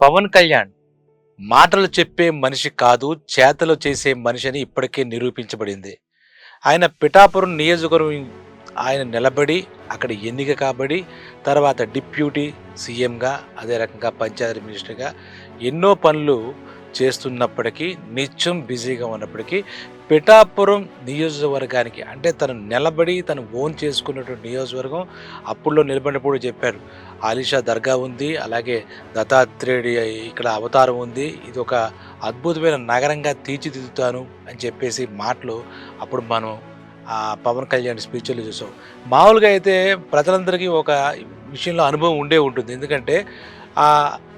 పవన్ కళ్యాణ్ మాటలు చెప్పే మనిషి కాదు చేతలు చేసే మనిషి అని ఇప్పటికే నిరూపించబడింది. ఆయన పిఠాపురం నియోజకవర్గం ఆయన నిలబడి అక్కడ ఎన్నిక కాబడి తర్వాత డిప్యూటీ సీఎంగా అదే రకంగా పంచాయతీ మినిస్టర్గా ఎన్నో పనులు చేస్తున్నప్పటికీ నిత్యం బిజీగా ఉన్నప్పటికీ పిఠాపురం నియోజకవర్గానికి అంటే తను నిలబడి తను ఓన్ చేసుకున్నటువంటి నియోజకవర్గం అప్పుల్లో నిలబడినప్పుడు చెప్పారు. ఆలిషా దర్గా ఉంది అలాగే దత్తాత్రేయుడి ఇక్కడ అవతారం ఉంది. ఇది ఒక అద్భుతమైన నగరంగా తీర్చిదిద్దుతాను అని చెప్పేసి మాటలు అప్పుడు మనం పవన్ కళ్యాణ్ స్పీచ్లో చూసాం. మామూలుగా అయితే ప్రజలందరికీ ఒక విషయంలో అనుభవం ఉండే ఉంటుంది. ఎందుకంటే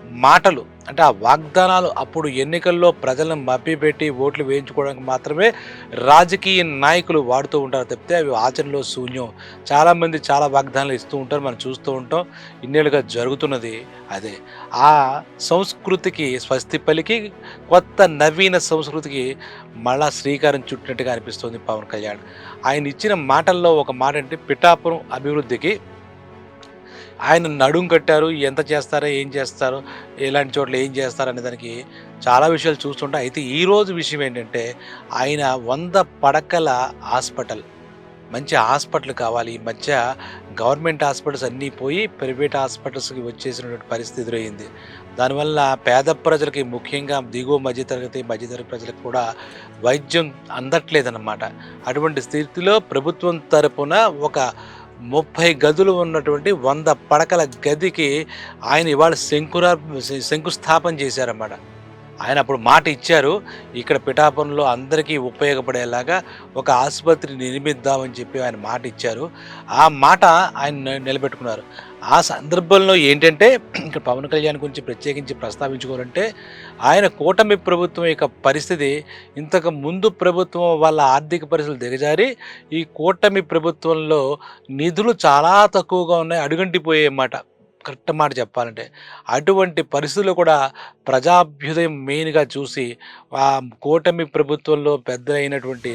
మాటలు అంటే ఆ వాగ్దానాలు అప్పుడు ఎన్నికల్లో ప్రజలను మభ్యపెట్టి ఓట్లు వేయించుకోవడానికి మాత్రమే రాజకీయ నాయకులు వాడుతూ ఉంటారు తప్పితే అవి ఆచరణలో శూన్యం. చాలామంది చాలా వాగ్దానాలు ఇస్తూ ఉంటారు మనం చూస్తూ ఉంటాం. ఇన్నేళ్ళుగా జరుగుతున్నది అదే. ఆ సంస్కృతికి స్వస్తి పలికి కొత్త నవీన సంస్కృతికి మళ్ళా శ్రీకారం చుట్టినట్టుగా అనిపిస్తుంది పవన్ కళ్యాణ్. ఆయన ఇచ్చిన మాటల్లో ఒక మాట అంటే పిఠాపురం అభివృద్ధికి ఆయన నడుం కట్టారు ఎంత చేస్తారో ఏం చేస్తారో ఎలాంటి చోట్ల ఏం చేస్తారు అనే దానికి చాలా విషయాలు చూస్తుంటే అయితే ఈరోజు విషయం ఏంటంటే ఆయన వంద పడకల హాస్పిటల్ మంచి హాస్పిటల్ కావాలి. ఈ మధ్య గవర్నమెంట్ హాస్పిటల్స్ అన్నీ పోయి ప్రైవేట్ హాస్పిటల్స్కి వచ్చేసినటువంటి పరిస్థితి ఎదురైంది. దానివల్ల పేద ప్రజలకి ముఖ్యంగా దిగువ మధ్యతరగతి మధ్యతరగతి ప్రజలకు కూడా వైద్యం అందట్లేదన్నమాట. అటువంటి స్థితిలో ప్రభుత్వం తరపున ఒక ముప్పై గదులు ఉన్నటువంటి వంద పడకల గదికి ఆయన ఇవాళ శంకురా శంకుస్థాపన చేశారన్నమాట. ఆయన అప్పుడు మాట ఇచ్చారు ఇక్కడ పిఠాపురంలో అందరికీ ఉపయోగపడేలాగా ఒక ఆసుపత్రి నిర్మిద్దామని చెప్పి ఆయన మాట ఇచ్చారు. ఆ మాట ఆయన నిలబెట్టుకున్నారు. ఆ సందర్భంలో ఏంటంటే ఇక్కడ పవన్ కళ్యాణ్ గురించి ప్రత్యేకించి ప్రస్తావించుకోవాలంటే ఆయన కూటమి ప్రభుత్వం యొక్క పరిస్థితి ఇంతకు ముందు ప్రభుత్వం వాళ్ళ ఆర్థిక పరిస్థితులు దిగజారి ఈ కూటమి ప్రభుత్వంలో నిధులు చాలా తక్కువగా ఉన్నాయి అడుగంటిపోయే మాట కరెక్ట్ మాట చెప్పాలంటే అటువంటి పరిస్థితులు కూడా ప్రజాభ్యుదయం మెయిన్గా చూసి ఆ కూటమి ప్రభుత్వంలో పెద్దలైనటువంటి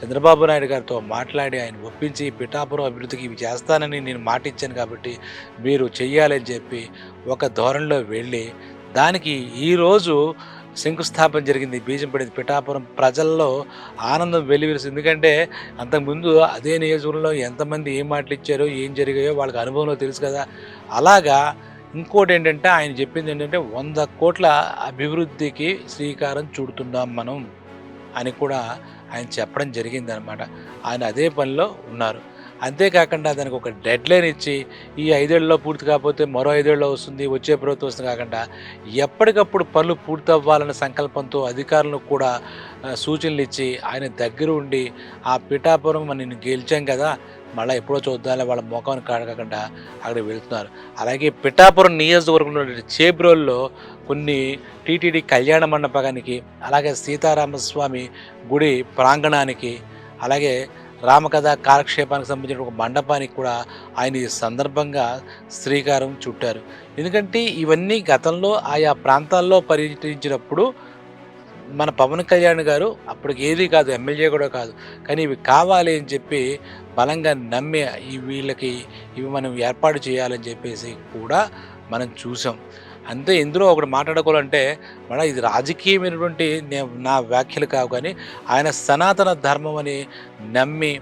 చంద్రబాబు నాయుడు గారితో మాట్లాడి ఆయన ఒప్పించి పిఠాపురం అభివృద్ధికి ఇవి చేస్తానని నేను మాట ఇచ్చాను కాబట్టి మీరు చెయ్యాలని చెప్పి ఒక ధోరణిలో వెళ్ళి దానికి ఈరోజు శంకుస్థాపన జరిగింది. బీజం పడింది పిఠాపురం. ప్రజల్లో ఆనందం వెలివిరిసింది. ఎందుకంటే అంతకుముందు అదే నియోజకవర్గంలో ఎంతమంది ఏం మాటలు ఇచ్చారో ఏం జరిగాయో వాళ్ళకి అనుభవంలో తెలుసు కదా. అలాగా ఇంకోటి ఏంటంటే ఆయన చెప్పింది ఏంటంటే వంద కోట్ల అభివృద్ధికి శ్రీకారం చుడుతున్నాం మనం అని కూడా ఆయన చెప్పడం జరిగింది అనమాట ఆయన అదే పనిలో ఉన్నారు. అంతేకాకుండా దానికి ఒక డెడ్ లైన్ ఇచ్చి ఈ ఐదేళ్ళలో పూర్తి కాకపోతే మరో ఐదేళ్ళలో వస్తుంది వచ్చే ప్రభుత్వం వస్తుంది కాకుండా ఎప్పటికప్పుడు పనులు పూర్తి సంకల్పంతో అధికారులకు కూడా సూచనలు ఇచ్చి ఆయన దగ్గర ఉండి ఆ పిఠాపురం మనం గెలిచాం కదా మళ్ళీ ఎప్పుడో చూద్దాం వాళ్ళ ముఖం కాడకుండా అక్కడ వెళ్తున్నారు. అలాగే పిఠాపురం నియోజకవర్గంలో చేబ్రోల్లో కొన్ని టీటీడీ కళ్యాణ మండపానికి అలాగే సీతారామస్వామి గుడి ప్రాంగణానికి అలాగే రామకథ కాలక్షేపానికి సంబంధించిన ఒక మండపానికి కూడా ఆయన ఈ సందర్భంగా శ్రీకారం చుట్టారు. ఎందుకంటే ఇవన్నీ గతంలో ఆయా ప్రాంతాల్లో పర్యటించినప్పుడు మన పవన్ కళ్యాణ్ గారు అప్పటికి ఏది కాదు ఎమ్మెల్యే కూడా కాదు. కానీ ఇవి కావాలి అని చెప్పి బలంగా నమ్మి ఈ వీళ్ళకి ఇవి మనం ఏర్పాటు చేయాలని చెప్పేసి కూడా మనం చూసాం. అంతే ఇందులో ఒకటి మాట్లాడుకోవాలంటే మన ఇది రాజకీయమైనటువంటి నా వ్యాఖ్యలు కావు కానీ ఆయన సనాతన ధర్మం అని నమ్మి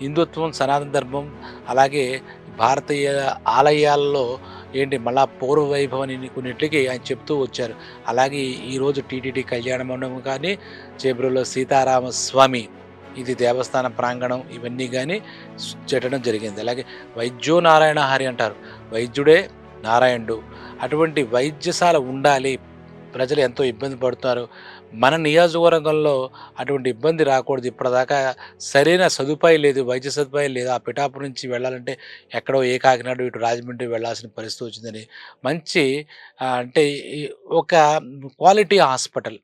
హిందుత్వం సనాతన ధర్మం అలాగే భారతీయ ఆలయాల్లో ఏంటి మళ్ళా పూర్వ వైభవాన్ని కొన్నిటికి ఆయన చెప్తూ వచ్చారు. అలాగే ఈరోజు టీటీడీ కళ్యాణ మండపం కానీ చేబ్రోలో సీతారామస్వామి ఇది దేవస్థాన ప్రాంగణం ఇవన్నీ కానీ చెట్టడం జరిగింది. అలాగే వైద్యో నారాయణ హరి అంటారు. వైద్యుడే నారాయణుడు. అటువంటి వైద్యశాల ఉండాలి. ప్రజలు ఎంతో ఇబ్బంది పడుతున్నారు మన నియోజకవర్గంలో అటువంటి ఇబ్బంది రాకూడదు. ఇప్పటిదాకా సరైన సదుపాయం లేదు వైద్య సదుపాయం లేదు. ఆ పిఠాపురం నుంచి వెళ్ళాలంటే ఎక్కడో ఏ కాకినాడ ఇటు రాజమండ్రి వెళ్ళాల్సిన పరిస్థితి వచ్చిందని. మంచి అంటే ఒక క్వాలిటీ హాస్పిటల్.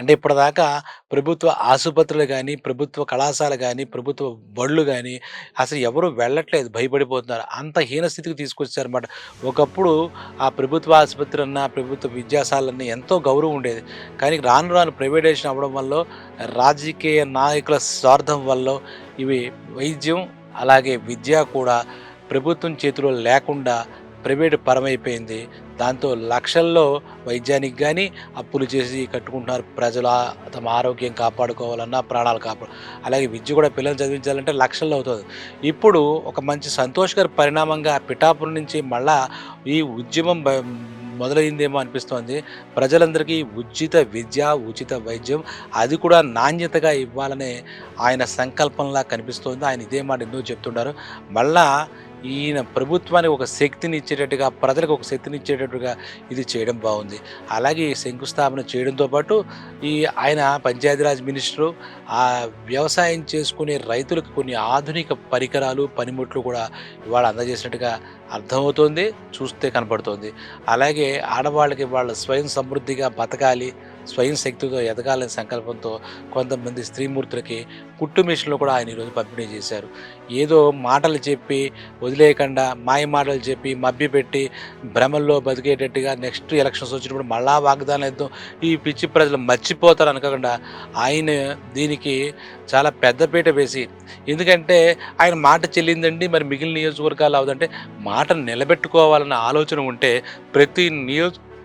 అంటే ఇప్పటిదాకా ప్రభుత్వ ఆసుపత్రులు కానీ ప్రభుత్వ కళాశాల కానీ ప్రభుత్వ బళ్ళు కానీ అసలు ఎవరు వెళ్ళట్లేదు భయపడిపోతున్నారు. అంత హీనస్థితికి తీసుకొచ్చారన్నమాట. ఒకప్పుడు ఆ ప్రభుత్వ ఆసుపత్రి అన్న ప్రభుత్వ విద్యాశాలన్న ఎంతో గౌరవం ఉండేది. కానీ రాను రాను ప్రైవేటైజేషన్ అవ్వడం వల్ల రాజకీయ నాయకుల స్వార్థం వల్ల ఇవి వైద్యం అలాగే విద్య కూడా ప్రభుత్వం చేతిలో లేకుండా ప్రైవేటు పరమైపోయింది. దాంతో లక్షల్లో వైద్యానికి కానీ అప్పులు చేసి కట్టుకుంటున్నారు. ప్రజలు తమ ఆరోగ్యం కాపాడుకోవాలన్నా ప్రాణాలు కాపాడు అలాగే విద్య కూడా పిల్లలు చదివించాలంటే లక్షల్లో అవుతుంది. ఇప్పుడు ఒక మంచి సంతోషకర పరిణామంగా పిఠాపురం నుంచి మళ్ళా ఈ ఉద్యమం మొదలైందేమో అనిపిస్తోంది. ప్రజలందరికీ ఉచిత విద్య ఉచిత వైద్యం అది కూడా నాణ్యతగా ఇవ్వాలనే ఆయన సంకల్పంలా కనిపిస్తోంది. ఆయన ఇదే మాట ఎందుకు చెప్తుంటారు? మళ్ళా ఈయన ప్రభుత్వానికి ఒక శక్తిని ఇచ్చేటట్టుగా ప్రజలకు ఒక శక్తిని ఇచ్చేటట్టుగా ఇది చేయడం బాగుంది. అలాగే ఈ శంకుస్థాపన చేయడంతో పాటు ఈ ఆయన పంచాయతీరాజ్ మినిస్టరు ఆ వ్యవసాయం చేసుకునే రైతులకు కొన్ని ఆధునిక పరికరాలు పనిముట్లు కూడా ఇవాళ అందజేసినట్టుగా అర్థమవుతోంది చూస్తే కనపడుతోంది. అలాగే ఆడవాళ్ళకి వాళ్ళ స్వయం సమృద్ధిగా బతకాలి స్వయం శక్తితో ఎదగాలనే సంకల్పంతో కొంతమంది స్త్రీమూర్తులకి కుట్టు మిషన్లు కూడా ఆయన ఈరోజు పంపిణీ చేశారు. ఏదో మాటలు చెప్పి వదిలేయకుండా మాయ మాటలు చెప్పి మభ్యపెట్టి భ్రమల్లో బతికేటట్టుగా నెక్స్ట్ ఎలక్షన్స్ వచ్చినప్పుడు మళ్ళా వాగ్దానం ఇద్దాం ఈ పిచ్చి ప్రజలు మర్చిపోతారు అనుకోకుండా ఆయన దీనికి చాలా పెద్దపీట వేసి ఎందుకంటే ఆయన మాట చెల్లిందండి మరి మిగిలిన నియోజకవర్గాలు అవదంటే మాట నిలబెట్టుకోవాలన్న ఆలోచన ఉంటే ప్రతి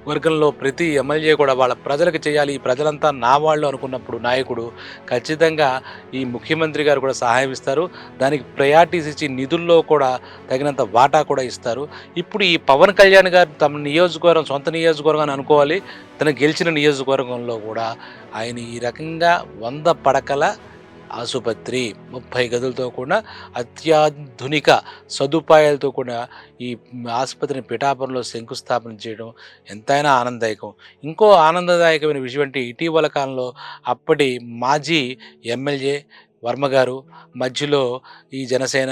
వర్గంలో ప్రతి ఎమ్మెల్యే కూడా వాళ్ళ ప్రజలకు చేయాలి ఈ ప్రజలంతా నా వాళ్ళు అనుకున్నప్పుడు నాయకుడు ఖచ్చితంగా ఈ ముఖ్యమంత్రి గారు కూడా సహాయం ఇస్తారు. దానికి ప్రయారిటీస్ ఇచ్చి నిధుల్లో కూడా తగినంత వాటా కూడా ఇస్తారు. ఇప్పుడు ఈ పవన్ కళ్యాణ్ గారు తమ నియోజకవర్గం సొంత నియోజకవర్గం అని అనుకోవాలి. తను గెలిచిన నియోజకవర్గంలో కూడా ఆయన ఈ రకంగా వంద పడకల ఆసుపత్రి ముప్పై గదులతో కూడా అత్యాధునిక సదుపాయాలతో కూడా ఈ ఆసుపత్రిని పిఠాపురంలో శంకుస్థాపన చేయడం ఎంతైనా ఆనందదాయకం. ఇంకో ఆనందదాయకమైన విషయం అంటే ఇటీవల కాలంలో అప్పటి మాజీ ఎమ్మెల్యే వర్మ గారు మధ్యలో ఈ జనసేన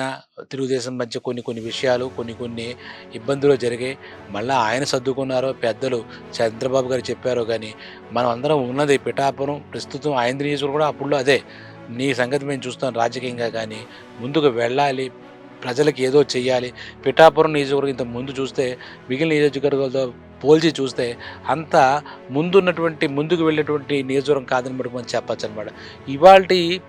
తెలుగుదేశం మధ్య కొన్ని కొన్ని విషయాలు కొన్ని కొన్ని ఇబ్బందులు జరిగాయి. మళ్ళీ ఆయన సర్దుకున్నారో పెద్దలు చంద్రబాబు గారు చెప్పారో కానీ మనం అందరం ఉన్నది పిఠాపురం ప్రస్తుతం ఆయన నియోజకవర్గం కూడా అప్పుడు అదే. నీ సంగతి మేము చూస్తాం రాజకీయంగా కానీ ముందుకు వెళ్ళాలి ప్రజలకు ఏదో చెయ్యాలి. పిఠాపురం నియోజకవర్గం ఇంత ముందు చూస్తే మిగిలిన నియోజకవర్గాలతో పోల్చి చూస్తే అంత ముందున్నటువంటి ముందుకు వెళ్ళేటువంటి నియోజకవర్గం కాదని మనకు మనం చెప్పచ్చు అనమాట ఇవాళ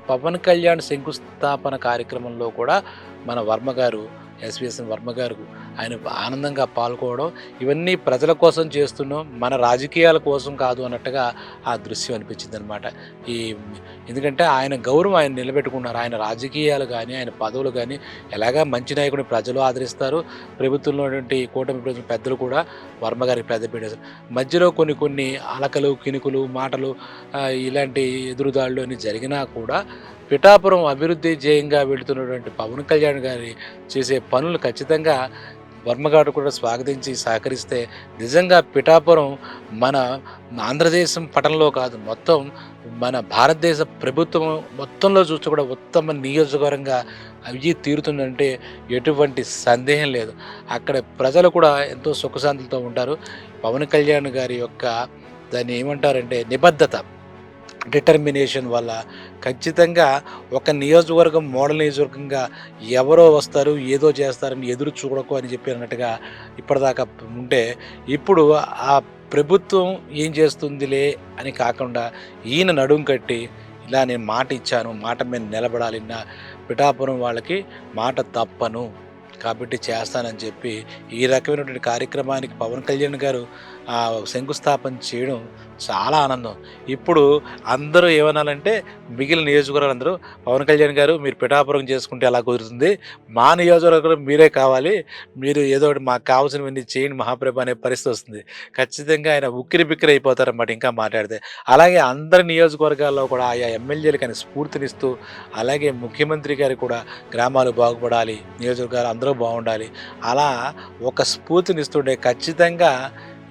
పవన్ కళ్యాణ్ శంకుస్థాపన కార్యక్రమంలో కూడా మన వర్మ గారు ఎస్విఎస్ఎన్ వర్మ గారు ఆయన ఆనందంగా పాల్గొవడం ఇవన్నీ ప్రజల కోసం చేస్తున్నాం మన రాజకీయాల కోసం కాదు అన్నట్టుగా ఆ దృశ్యం అనిపించింది అనమాట ఈ ఎందుకంటే ఆయన గౌరవం ఆయన నిలబెట్టుకున్నారు. ఆయన రాజకీయాలు కానీ ఆయన పదవులు కానీ ఎలాగా మంచి నాయకుడిని ప్రజలు ఆదరిస్తారు. ప్రభుత్వంలో ఉన్నటువంటి కూటమి ప్రజలు పెద్దలు కూడా వర్మ గారికి పెద్ద పెట్టేశారు మధ్యలో కొన్ని కొన్ని అలకలు కినుకులు మాటలు ఇలాంటి ఎదురుదాళ్ళు అని జరిగినా కూడా పిఠాపురం అభివృద్ధి ధ్యేయంగా వెళుతున్నటువంటి పవన్ కళ్యాణ్ గారి చేసే పనులు ఖచ్చితంగా వర్మగారు కూడా స్వాగతించి సహకరిస్తే నిజంగా పిఠాపురం మన ఆంధ్రదేశం పటంలో కాదు మొత్తం మన భారతదేశ ప్రభుత్వం మొత్తంలో చూస్తే కూడా ఉత్తమ నియోజకవర్గంగా అవి తీరుతుందంటే ఎటువంటి సందేహం లేదు. అక్కడ ప్రజలు కూడా ఎంతో సుఖశాంతులతో ఉంటారు. పవన్ కళ్యాణ్ గారి యొక్క దాన్ని ఏమంటారంటే నిబద్ధత. డిటర్మినేషన్ వల్ల ఖచ్చితంగా ఒక నియోజకవర్గం మోడల్ నియోజకవర్గంగా ఎవరో వస్తారు ఏదో చేస్తారని ఎదురు చూడకు అని చెప్పి అన్నట్టుగా ఇప్పటిదాకా ఉంటే ఇప్పుడు ఆ ప్రభుత్వం ఏం చేస్తుందిలే అని కాకుండా ఈయన నడుం కట్టి ఇలా నేను మాట ఇచ్చాను మాట మీద నిలబడాలి నా పిఠాపురం వాళ్ళకి మాట తప్పను. కాబట్టి చేస్తానని చెప్పి ఈ రకమైనటువంటి కార్యక్రమానికి పవన్ కళ్యాణ్ గారు శంకుస్థాపన చేయడం చాలా ఆనందం. ఇప్పుడు అందరూ ఏమనాలంటే మిగిలిన నియోజకవర్గాలు అందరూ పవన్ కళ్యాణ్ గారు మీరు పిఠాపురం చేసుకుంటే ఎలా కుదురుతుంది? మా నియోజకవర్గం మీరే కావాలి. మీరు ఏదో ఒకటి మాకు కావాల్సినవన్నీ చేయండి మహాప్రభ అనే పరిస్థితి వస్తుంది. ఖచ్చితంగా ఆయన ఉక్కిరి బిక్కిరి అయిపోతారన్నమాట ఇంకా మాట్లాడితే. అలాగే అందరి నియోజకవర్గాల్లో కూడా ఆయా ఎమ్మెల్యేలకు ఆయన స్ఫూర్తినిస్తూ అలాగే ముఖ్యమంత్రి గారు కూడా గ్రామాలు బాగుపడాలి నియోజకవర్గాలు అందరూ బాగుండాలి. అలా ఒక స్ఫూర్తినిస్తుండే ఖచ్చితంగా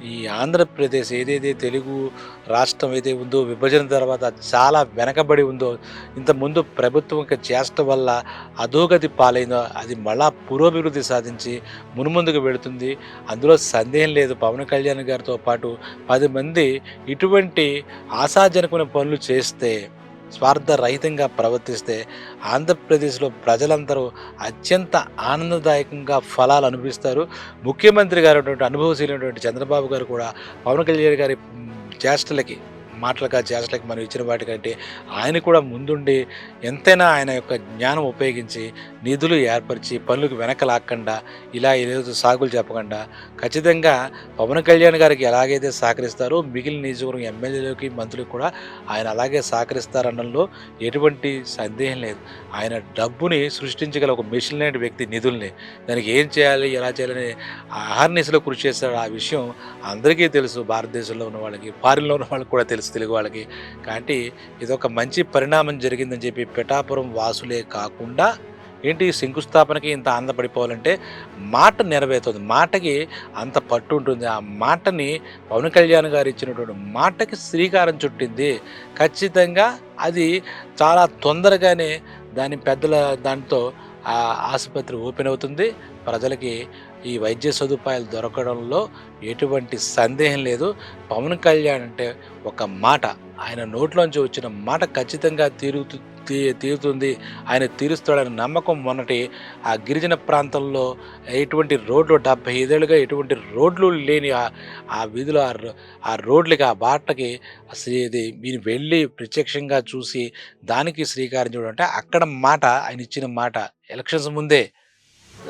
ఈ ఆంధ్రప్రదేశ్ ఏదైతే తెలుగు రాష్ట్రం అయితే ఉందో విభజన తర్వాత చాలా వెనకబడి ఉందో ఇంతకుముందు ప్రభుత్వం యొక్క చేష్ట వల్ల అధోగతి పాలైందో అది మళ్ళా పురోభివృద్ధి సాధించి మునుముందుకు వెళుతుంది. అందులో సందేహం లేదు. పవన్ కళ్యాణ్ గారితో పాటు పది మంది ఇటువంటి ఆశాజనకమైన పనులు చేస్తే స్వార్థరహితంగా ప్రవర్తిస్తే ఆంధ్రప్రదేశ్లో ప్రజలందరూ అత్యంత ఆనందదాయకంగా ఫలాలు అనుభవిస్తారు. ముఖ్యమంత్రి గారు అనుభవశీలైనటువంటి చంద్రబాబు గారు కూడా పవన్ కళ్యాణ్ గారి చేష్టలకి మాటలుగా చేసలేక మనం ఇచ్చిన వాటికంటే ఆయన కూడా ముందుండి ఎంతైనా ఆయన యొక్క జ్ఞానం ఉపయోగించి నిధులు ఏర్పరిచి పనులకు వెనక లాక్కుండా ఇలా ఏదో సాగులు చెప్పకుండా ఖచ్చితంగా పవన్ కళ్యాణ్ గారికి ఎలాగైతే సహకరిస్తారో మిగిలిన నియోజకవర్గం ఎమ్మెల్యేలకి మంత్రులకు కూడా ఆయన అలాగే సహకరిస్తారనడంలో ఎటువంటి సందేహం లేదు. ఆయన డబ్బుని సృష్టించగల ఒక మిషన్ లాంటి వ్యక్తి నిధుల్ని. దానికి ఏం చేయాలి ఎలా చేయాలని అహర్నిశలో కృషి చేస్తాడు. ఆ విషయం అందరికీ తెలుసు. భారతదేశంలో ఉన్న వాళ్ళకి ఫారిన్లో ఉన్న వాళ్ళకి కూడా తెలుసు. తెలుగు వాళ్ళకి. కాబట్టి ఇది ఒక మంచి పరిణామం జరిగిందని చెప్పి పిఠాపురం వాసులే కాకుండా ఏంటి శంకుస్థాపనకి ఇంత ఆనందపడిపోవాలంటే మాట నెరవేరుతుంది. మాటకి అంత పట్టు ఉంటుంది. ఆ మాటని పవన్ కళ్యాణ్ గారు ఇచ్చినటువంటి మాటకి శ్రీకారం చుట్టింది. ఖచ్చితంగా అది చాలా తొందరగానే దాని పెద్దల దాంతో ఆసుపత్రి ఓపెన్ అవుతుంది. ప్రజలకి ఈ వైద్య సదుపాయాలు దొరకడంలో ఎటువంటి సందేహం లేదు. పవన్ కళ్యాణ్ అంటే ఒక మాట. ఆయన నోట్లోంచి వచ్చిన మాట ఖచ్చితంగా తీరుతు తీ తీరుతుంది. ఆయన తీరుస్తాడనే నమ్మకం మొన్నటి ఆ గిరిజన ప్రాంతంలో ఎటువంటి రోడ్లు డెబ్బై ఐదేళ్ళుగా ఎటువంటి రోడ్లు లేని ఆ- ఆ వీధిలో ఆ రో- ఆ రోడ్లకి ఆ బాటకి అసలు ఇది మీరు వెళ్ళి ప్రత్యక్షంగా చూసి దానికి శ్రీకారం చూడడం. అంటే అక్కడ మాట ఆయన ఇచ్చిన మాట ఎలక్షన్స్ ముందే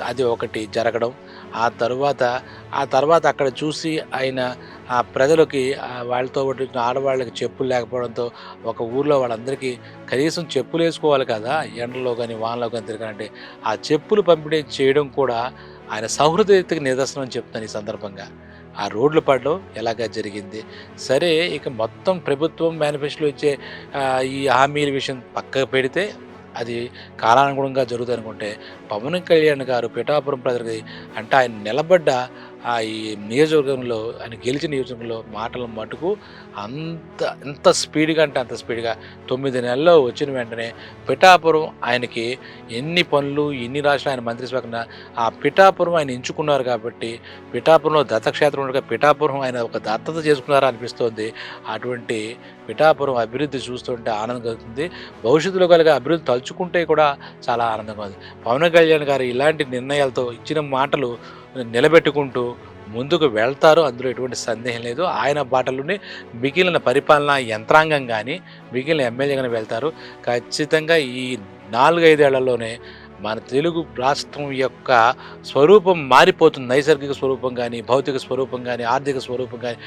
అది ఒకటి జరగడం. ఆ తర్వాత ఆ తర్వాత అక్కడ చూసి ఆయన ఆ ప్రజలకి వాళ్ళతో ఆడవాళ్ళకి చెప్పులు లేకపోవడంతో ఒక ఊర్లో వాళ్ళందరికీ కనీసం చెప్పులు వేసుకోవాలి కదా ఎండలో కానీ వానలో కానీ తిరగాలంటే ఆ చెప్పులు పంపిణీ చేయడం కూడా ఆయన సౌహృదయతకి నిదర్శనం చెప్తాను ఈ సందర్భంగా. ఆ రోడ్లు పడడం ఎలాగా జరిగింది? సరే ఇక మొత్తం ప్రభుత్వం మేనిఫెస్టోలో ఇచ్చే ఈ హామీల విషయం పక్కకు పెడితే అది కాలానుగుణంగా జరుగుతుంది అనుకుంటే పవన్ కళ్యాణ్ గారు పిఠాపురం ప్రజలకి అంటే ఆయన నిలబడ్డ ఆ ఈ నియోజకవర్గంలో ఆయన గెలిచిన నియోజకవర్గంలో మాటల మటుకు అంత ఎంత స్పీడ్గా అంటే అంత స్పీడ్గా తొమ్మిది నెలల్లో వచ్చిన వెంటనే పిఠాపురం ఆయనకి ఎన్ని పనులు ఎన్ని రాష్ట్రాలు ఆయన మంత్రి శాఖన ఆ పిఠాపురం ఆయన ఎంచుకున్నారు కాబట్టి పిఠాపురంలో దత్తక్షేత్రం ఉండగా పిఠాపురం ఆయన ఒక దత్తత చేసుకున్నారా అనిపిస్తోంది. అటువంటి పిఠాపురం అభివృద్ధి చూస్తుంటే ఆనందం కలుగుతుంది. భవిష్యత్తులో కలిగే అభివృద్ధి తలుచుకుంటే కూడా చాలా ఆనందంగా ఉంది పవన్ కళ్యాణ్ గారు ఇలాంటి నిర్ణయాలతో ఇచ్చిన మాటలు నిలబెట్టుకుంటూ ముందుకు వెళ్తారు. అందులో ఎటువంటి సందేహం లేదు. ఆయన బాటలోనే మిగిలిన పరిపాలనా యంత్రాంగం కానీ మిగిలిన ఎమ్మెల్యే కానీ వెళ్తారు. ఖచ్చితంగా ఈ నాలుగైదేళ్ళలోనే మన తెలుగు రాష్ట్రం యొక్క స్వరూపం మారిపోతుంది. నైసర్గిక స్వరూపం కానీ భౌతిక స్వరూపం కానీ ఆర్థిక స్వరూపం కానీ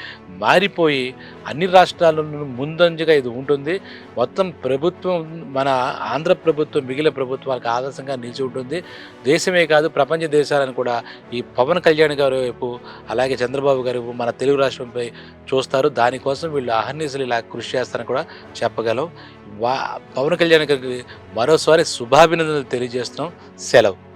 మారిపోయి అన్ని రాష్ట్రాలను ముందంజగా ఇది ఉంటుంది. మొత్తం ప్రభుత్వం మన ఆంధ్ర ప్రభుత్వం మిగిలిన ప్రభుత్వాలకు ఆదర్శంగా నిలిచి ఉంటుంది. దేశమే కాదు ప్రపంచ దేశాలను కూడా ఈ పవన్ కళ్యాణ్ గారి వైపు అలాగే చంద్రబాబు గారి వైపు మన తెలుగు రాష్ట్రంపై చూస్తారు. దానికోసం వీళ్ళు అహర్నిశలు ఇలా కృషి చేస్తారని కూడా చెప్పగలం. వా పవన్ కళ్యాణ్ గారికి మరోసారి శుభాభినందనలు తెలియజేస్తున్నాం. సెలవు.